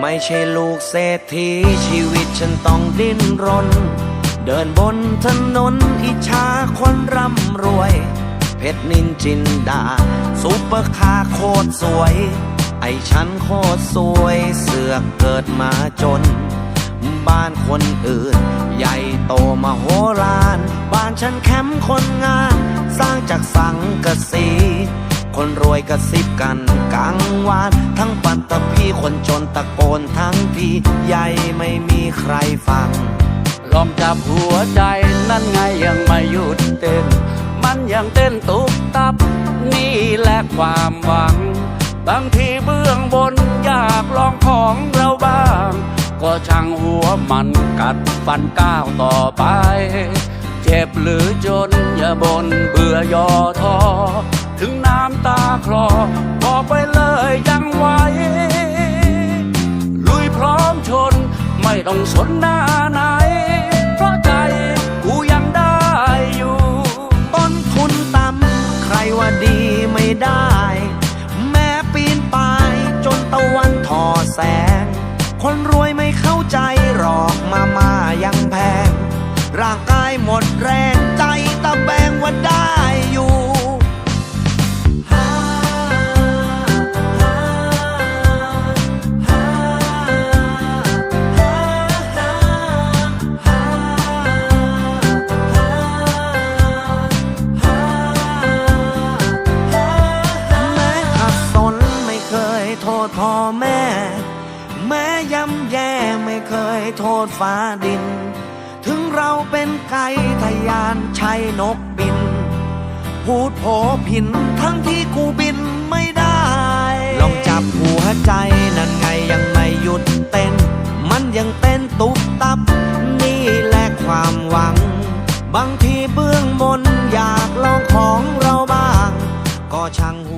ไม่ใช่ลูกเศรษฐีชีวิตฉันต้องดิ้นรน เดินบนถนนอิจฉาคนร่ำรวย เพชรนินจินดาซุปเปอร์คาร์โคตรสวย ไอฉันโคตรสวยเสือกเกิดมาจน บ้านคนอื่น ใหญ่โตมโหฬารบ้านฉันแคมป์คนงาน สร้างจากสังกะสี คนรวยกระซิบกันกลางวาน ทั้งปัตตพีคนจนตะโกนทั้งที่ใหญ่ไม่มีใครฟัง ลองจับหัวใจนั่นไงยังไม่หยุดเต้น มันยังเต้นตุบตับ นี่แหละความหวัง บางทีเบื้องบนอยากลองของเราบ้าง ก็ช่างหัวมันกัดฟันก้าวต่อไป เจ็บหรือจนอย่าบนเบื่อย่อท้อ ถึงน้ำตาคลอบอกไปเลยยังไหวลุยพร้อมชนไม่ต้องสนหน้าไหน เพราะใจกูยังได้อยู่ ต้นทุนต่ำใครว่าดีไม่ได้ แม้ปีนป่ายจนตะวันทอแสง คนรวยไม่เข้าใจหรอกมามายังแพง ร่างกายหมดแรง โทษพ่อแม่ แม้ย่ำแย่ไม่เคยโทษฟ้าดิน ถึงเราเป็นไก่ทยานใช้นกบิน พูดโผผินทั้งที่กูบินไม่ได้ ลองจับหัวใจนั่นไงยังไม่หยุดเต้น มันยังเต้นตุบตับ นี่แหละความหวัง บางทีเบื้องบนอยากลองของเราบ้าง ก็ช่างหัว